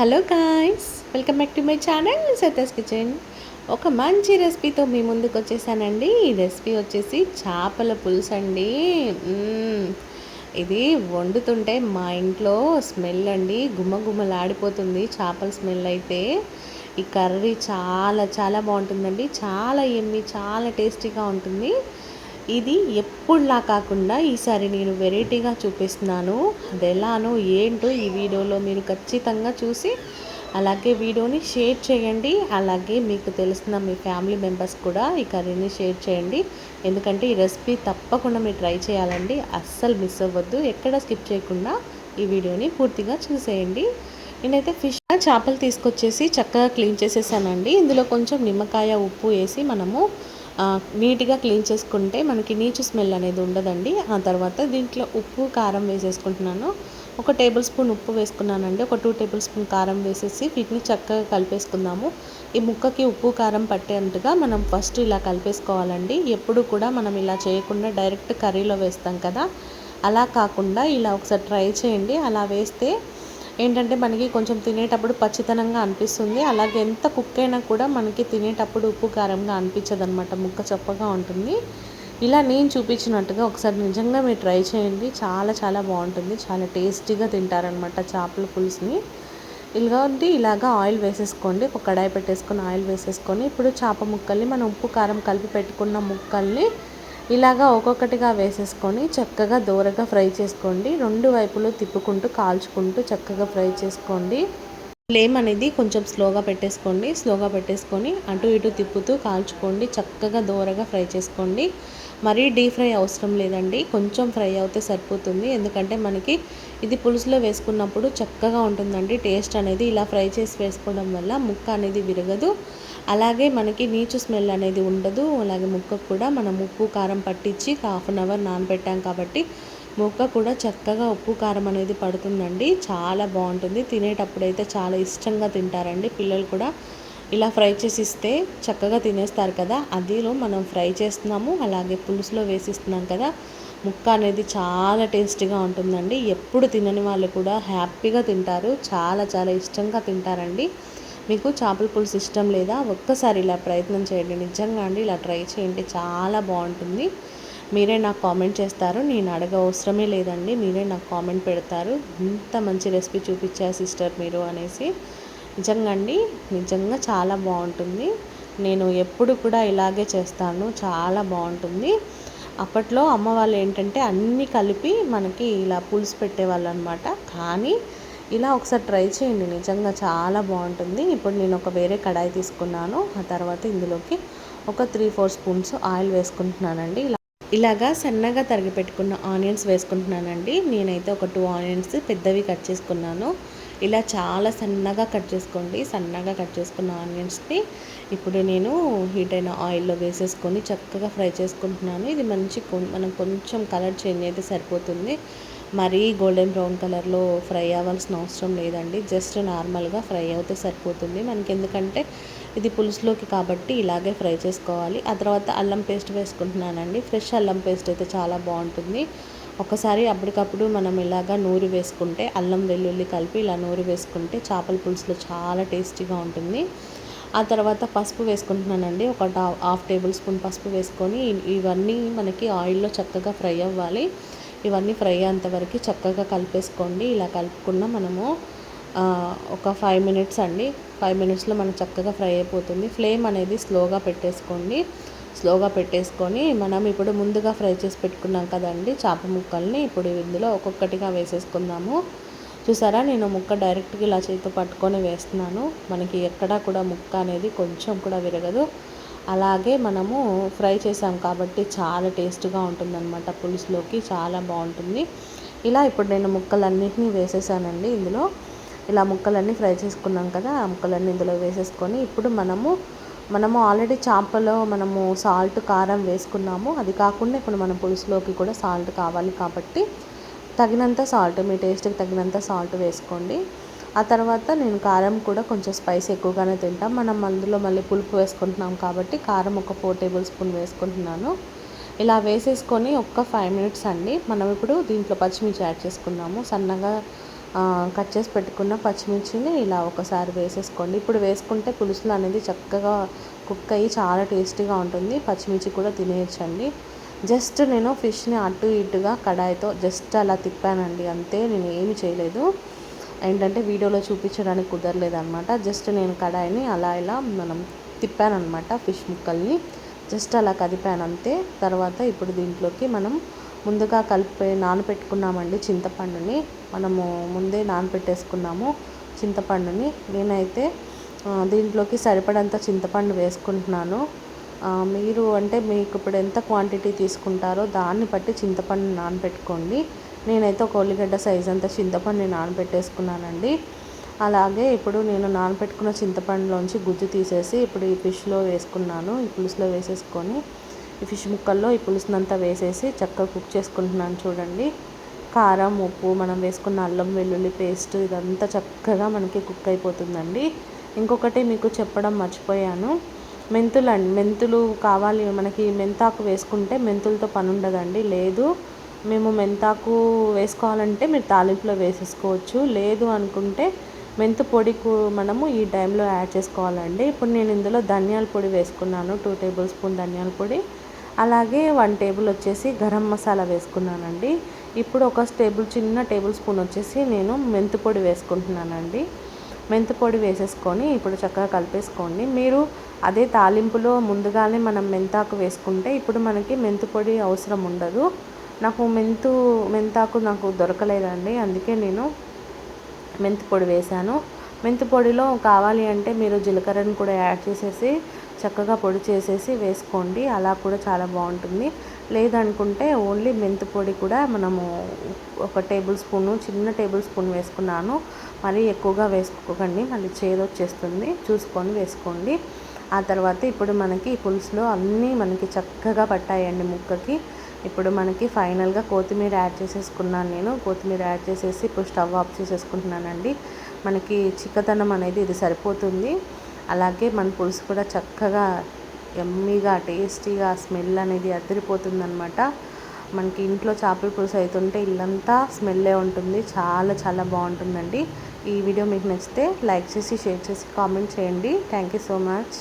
Hello guys welcome back to my channel సతస్ kitchen ఒక మంచి రెసిపీతో మీ ముందుకు వచ్చేసానండి. ఈ రెసిపీ వచ్చేసి చేపల పులుసు అండి. ఇది వండుతుంటే మా ఇంట్లో స్మెల్ అండి. గుమ్మగుమ్మలాడిపోతుంది చేపల స్మెల్ అయితే. ఈ కర్రీ చాలా చాలా బాగుంటుందండి. చాలా ఎమ్మి చాలా టేస్టీగా ఉంటుంది. ఇది ఎప్పుడులా కాకుండా ఈసారి నేను వెరైటీగా చూపిస్తున్నాను. అది ఎలానో ఏంటో ఈ వీడియోలో మీరు ఖచ్చితంగా చూసి అలాగే వీడియోని షేర్ చేయండి. అలాగే మీకు తెలిసిన మీ ఫ్యామిలీ మెంబర్స్ కూడా ఈ కర్రీని షేర్ చేయండి. ఎందుకంటే ఈ రెసిపీ తప్పకుండా మీరు ట్రై చేయాలండి. అస్సలు మిస్ అవ్వద్దు. ఎక్కడ స్కిప్ చేయకుండా ఈ వీడియోని పూర్తిగా చూసేయండి. నేనైతే ఫిష్ చేపలు తీసుకొచ్చేసి చక్కగా క్లీన్ చేసేసానండి. ఇందులో కొంచెం నిమ్మకాయ ఉప్పు వేసి మనము నీట్గా క్లీన్ చేసుకుంటే మనకి నీచు స్మెల్ అనేది ఉండదండి. ఆ తర్వాత దీంట్లో ఉప్పు కారం వేసేసుకుంటున్నాను. ఒక టేబుల్ స్పూన్ ఉప్పు వేసుకున్నానండి. ఒక టూ టేబుల్ స్పూన్ కారం వేసేసి వీటిని చక్కగా కలిపేసుకుందాము. ఈ ముక్కకి ఉప్పు కారం పట్టేంతగా మనం ఫస్ట్ ఇలా కలిపేసుకోవాలండి. ఎప్పుడు కూడా మనం ఇలా చేయకుండా డైరెక్ట్ కర్రీలో వేస్తాం కదా. అలా కాకుండా ఇలా ఒకసారి ట్రై చేయండి. అలా వేస్తే ఏంటంటే మనకి కొంచెం తినేటప్పుడు పచ్చితనంగా అనిపిస్తుంది. అలాగే ఎంత కుక్ అయినా కూడా మనకి తినేటప్పుడు ఉప్పు కారంగా అనిపించదు అనమాట ముక్క చప్పగా ఉంటుంది. ఇలా నేను చూపించినట్టుగా ఒకసారి నిజంగా మీరు ట్రై చేయండి. చాలా చాలా బాగుంటుంది. చాలా టేస్టీగా తింటారనమాట చేపల పులుసుని. ఇలాంటి ఇలాగా ఆయిల్ వేసేసుకోండి. ఒక కడాయి పెట్టేసుకొని ఆయిల్ వేసేసుకొని ఇప్పుడు చేప ముక్కల్ని మనం ఉప్పు కారం కలిపి పెట్టుకున్న ముక్కల్ని ఇలాగా ఒక్కొక్కటిగా వేసేసుకొని చక్కగా దూరగా ఫ్రై చేసుకోండి. రెండు వైపులు తిప్పుకుంటూ కాల్చుకుంటూ చక్కగా ఫ్రై చేసుకోండి. ఫ్లేమ్ అనేది కొంచెం స్లోగా పెట్టేసుకోండి. స్లోగా పెట్టేసుకొని అటు ఇటు తిప్పుతూ కాల్చుకోండి. చక్కగా దూరగా ఫ్రై చేసుకోండి. మరీ డీప్ ఫ్రై అవసరం లేదండి. కొంచెం ఫ్రై అవుతే సరిపోతుంది. ఎందుకంటే మనకి ఇది పులుసులో వేసుకున్నప్పుడు చక్కగా ఉంటుందండి. టేస్ట్ అనేది ఇలా ఫ్రై చేసి వేసుకోవడం వల్ల ముక్క అనేది విరగదు. అలాగే మనకి నీచు స్మెల్ అనేది ఉండదు. అలాగే ముక్కకు కూడా మనం ఉప్పు కారం పట్టించి హాఫ్ అన్ అవర్ నానబెట్టాం కాబట్టి ముక్క కూడా చక్కగా ఉప్పు కారం అనేది పడుతుందండి. చాలా బాగుంటుంది. తినేటప్పుడు అయితే చాలా ఇష్టంగా తింటారండి పిల్లలు కూడా. ఇలా ఫ్రై చేసి ఇస్తే చక్కగా తినేస్తారు కదా. అదిలో మనం ఫ్రై చేస్తున్నాము అలాగే పులుసులో వేసిస్తున్నాం కదా. ముక్క అనేది చాలా టేస్టీగా ఉంటుందండి. ఎప్పుడు తినని వాళ్ళు కూడా హ్యాపీగా తింటారు. చాలా చాలా ఇష్టంగా తింటారండి. మీకు చేపల పులుసు ఇష్టం లేదా? ఒక్కసారి ఇలా ప్రయత్నం చేయండి. నిజంగా అండి ఇలా ట్రై చేయండి. చాలా బాగుంటుంది. మీరే నాకు కామెంట్ చేస్తారు. నేను అడగ అవసరమే లేదండి. మీరే నాకు కామెంట్ పెడతారు. ఇంత మంచి రెసిపీ చూపించారు సిస్టర్ మీరు అనేసి. నిజంగా అండి నిజంగా చాలా బాగుంటుంది. నేను ఎప్పుడు కూడా ఇలాగే చేస్తాను చాలా బాగుంటుంది. అప్పట్లో అమ్మ వాళ్ళు ఏంటంటే అన్నీ కలిపి మనకి ఇలా పులుసు పెట్టేవాళ్ళు అనమాట కానీ ఇలా ఒకసారి ట్రై చేయండి నిజంగా చాలా బాగుంటుంది. ఇప్పుడు నేను ఒక వేరే కడాయి తీసుకున్నాను ఆ తర్వాత ఇందులోకి ఒక త్రీ ఫోర్ స్పూన్స్ ఆయిల్ వేసుకుంటున్నానండి. ఇలా ఇలాగా సన్నగా తరిగి పెట్టుకున్న ఆనియన్స్ వేసుకుంటున్నానండి. నేనైతే ఒక టూ ఆనియన్స్ పెద్దవి కట్ చేసుకున్నాను. ఇలా చాలా సన్నగా కట్ చేసుకోండి. సన్నగా కట్ చేసుకున్న ఆనియన్స్ని ఇప్పుడు నేను హీట్ అయిన ఆయిల్లో వేసేసుకొని చక్కగా ఫ్రై చేసుకుంటున్నాను. ఇది మంచి కొం- మనం కొంచెం కలర్ చేంజ్ అయితే సరిపోతుంది. మరీ గోల్డెన్ బ్రౌన్ కలర్లో ఫ్రై అవ్వాల్సిన అవసరం లేదండి. జస్ట్ నార్మల్గా ఫ్రై అవుతే సరిపోతుంది. మనకి ఎందుకంటే ఇది పులుసులోకి కాబట్టి ఇలాగే ఫ్రై చేసుకోవాలి. ఆ తర్వాత అల్లం పేస్ట్ వేసుకుంటున్నానండి. ఫ్రెష్ అల్లం పేస్ట్ అయితే చాలా బాగుంటుంది. ఒకసారి అప్పటికప్పుడు మనం ఇలాగా నూరి వేసుకుంటే అల్లం వెల్లుల్లి కలిపి ఇలా నూరి వేసుకుంటే చేపల పులుసులో చాలా టేస్టీగా ఉంటుంది. ఆ తర్వాత పసుపు వేసుకుంటున్నానండి. ఒక హాఫ్ టేబుల్ స్పూన్ పసుపు వేసుకొని ఇవన్నీ మనకి ఆయిల్లో చక్కగా ఫ్రై అవ్వాలి. ఇవన్నీ ఫ్రై అయ్యేంత వరకు చక్కగా కలిపేసుకోండి. ఇలా కలుపుకున్న మనము ఒక ఫైవ్ మినిట్స్ అండి. ఫైవ్ మినిట్స్లో మనకు చక్కగా ఫ్రై అయిపోతుంది. ఫ్లేమ్ అనేది స్లోగా పెట్టేసుకోండి. స్లోగా పెట్టేసుకొని మనం ఇప్పుడు ముందుగా ఫ్రై చేసి పెట్టుకున్నాం కదండి చేప ముక్కల్ని ఇప్పుడు ఇందులో ఒక్కొక్కటిగా వేసేసుకుందాము. చూసారా నేను ముక్క డైరెక్ట్గా ఇలా చేతితో పట్టుకొని వేస్తున్నాను. మనకి ఎక్కడా కూడా ముక్క అనేది కొంచెం కూడా విరగదు. అలాగే మనము ఫ్రై చేసాం కాబట్టి చాలా టేస్ట్గా ఉంటుందన్నమాట పులుసులోకి చాలా బాగుంటుంది. ఇలా ఇప్పుడు నేను ముక్కలన్నింటినీ వేసేసానండి ఇందులో. ఇలా ముక్కలన్నీ ఫ్రై చేసుకున్నాం కదా ఆ ముక్కలన్నీ ఇందులో వేసేసుకొని ఇప్పుడు మనము మనము ఆల్రెడీ చేపలో మనము సాల్ట్ కారం వేసుకున్నాము. అది కాకుండా ఇప్పుడు మన పులుసులోకి కూడా సాల్ట్ కావాలి కాబట్టి తగినంత సాల్ట్ మీ టేస్ట్కి తగినంత సాల్ట్ వేసుకోండి. ఆ తర్వాత నేను కారం కూడా కొంచెం స్పైస్ ఎక్కువగానే తింటాం. మనం అందులో మళ్ళీ పులుపు వేసుకుంటున్నాం కాబట్టి కారం ఒక ఫోర్ టేబుల్ స్పూన్ వేసుకుంటున్నాను. ఇలా వేసేసుకొని ఒక్క ఫైవ్ మినిట్స్ అండి. మనం ఇప్పుడు దీంట్లో పచ్చిమిర్చి యాడ్ చేసుకున్నాము. సన్నగా కట్ చేసి పెట్టుకున్న పచ్చిమిర్చిని ఇలా ఒకసారి వేసేసుకోండి. ఇప్పుడు వేసుకుంటే పులుసులు అనేది చక్కగా కుక్ అయ్యి చాలా టేస్టీగా ఉంటుంది. పచ్చిమిర్చి కూడా తినేయచ్చండి. జస్ట్ నేను ఫిష్ని అటు ఇటుగా కడాయితో జస్ట్ అలా తిప్పానండి. అంతే నేను ఏమి చేయలేదు. ఏంటంటే వీడియోలో చూపించడానికి కుదరలేదు అనమాట జస్ట్ నేను కడాయిని అలా ఇలా మనం తిప్పానమాట ఫిష్ ముక్కల్ని. జస్ట్ అలా కదిపాను అంతే. తర్వాత ఇప్పుడు దీంట్లోకి మనం ముందుగా కలిపి నానబెట్టుకున్నామండి చింతపండుని. మనము ముందే నానబెట్టేసుకున్నాము చింతపండుని. నేనైతే దీంట్లోకి సరిపడంత చింతపండు వేసుకుంటున్నాను. మీరు అంటే మీకు ఇప్పుడు ఎంత క్వాంటిటీ తీసుకుంటారో దాన్ని బట్టి చింతపండు నానబెట్టుకోండి. నేనైతే ఒక ఉల్లిగడ్డ సైజ్ అంత చింతపండు నానబెట్టేసుకున్నానండి. అలాగే ఇప్పుడు నేను నానబెట్టుకున్న చింతపండులోంచి గుజ్జు తీసేసి ఇప్పుడు ఈ ఫిష్లో వేసుకున్నాను. ఈ పులుసులో వేసేసుకొని ఈ ఫిష్ ముక్కల్లో ఈ పులుసునంతా వేసేసి చక్కగా కుక్ చేసుకుంటున్నాను చూడండి. కారం ఉప్పు మనం వేసుకున్న అల్లం వెల్లుల్లి పేస్ట్ ఇదంతా చక్కగా మనకి కుక్ అయిపోతుందండి. ఇంకొకటి మీకు చెప్పడం మర్చిపోయాను. మెంతులు అండి మెంతులు కావాలి మనకి మెంతాకు వేసుకుంటే మెంతులతో పని ఉండదండి లేదు మేము మెంతాకు వేసుకోవాలంటే మీరు తాలింపులో వేసేసుకోవచ్చు. లేదు అనుకుంటే మెంతు పొడి మనము ఈ టైంలో యాడ్ చేసుకోవాలండి. ఇప్పుడు నేను ఇందులో ధనియాల పొడి వేసుకున్నాను టూ టేబుల్ స్పూన్ ధనియాల పొడి. అలాగే వన్ టేబుల్ వచ్చేసి గరం మసాలా వేసుకున్నానండి. ఇప్పుడు ఒక టేబుల్ చిన్న టేబుల్ స్పూన్ వచ్చేసి నేను మెంతిపొడి వేసుకుంటున్నానండి. మెంతిపొడి వేసేసుకొని ఇప్పుడు చక్కగా కలిపేసుకోండి. మీరు అదే తాలింపులో ముందుగానే మనం మెంతాకు వేసుకుంటే ఇప్పుడు మనకి మెంతిపొడి అవసరం ఉండదు. నాకు మెంతు మెంతాకు నాకు దొరకలేదండి. అందుకే నేను మెంతి పొడి వేశాను. మెంతి పొడిలో కావాలి అంటే మీరు జీలకర్రను కూడా యాడ్ చేసేసి చక్కగా పొడి చేసేసి వేసుకోండి. అలా కూడా చాలా బాగుంటుంది. లేదనుకుంటే ఓన్లీ మెంతి పొడి కూడా మనము ఒక టేబుల్ స్పూను చిన్న టేబుల్ స్పూన్ వేసుకున్నాను. మరీ ఎక్కువగా వేసుకోకండి. మళ్ళీ చేదొచ్చేస్తుంది చూసుకొని వేసుకోండి. ఆ తర్వాత ఇప్పుడు మనకి పులుసులో అన్నీ మనకి చక్కగా పట్టాయండి ముక్కకి. ఇప్పుడు మనకి ఫైనల్గా కొత్తిమీర యాడ్ చేసేసుకున్నాను నేను. కొత్తిమీర యాడ్ చేసేసి ఇప్పుడు స్టవ్ ఆఫ్ చేసేసుకుంటున్నానండి. మనకి చిక్కదనం అనేది ఇది సరిపోతుంది. అలాగే మన పులుసు కూడా చక్కగా ఎమ్మీగా టేస్టీగా స్మెల్ అనేది అదిరిపోతుందనమాట మనకి ఇంట్లో చేపల పులుసు అవుతుంటే ఇల్లంతా స్మెల్లే ఉంటుంది. చాలా చాలా బాగుంటుందండి. ఈ వీడియో మీకు నచ్చితే లైక్ చేసి షేర్ చేసి కామెంట్ చేయండి. Thank you so much.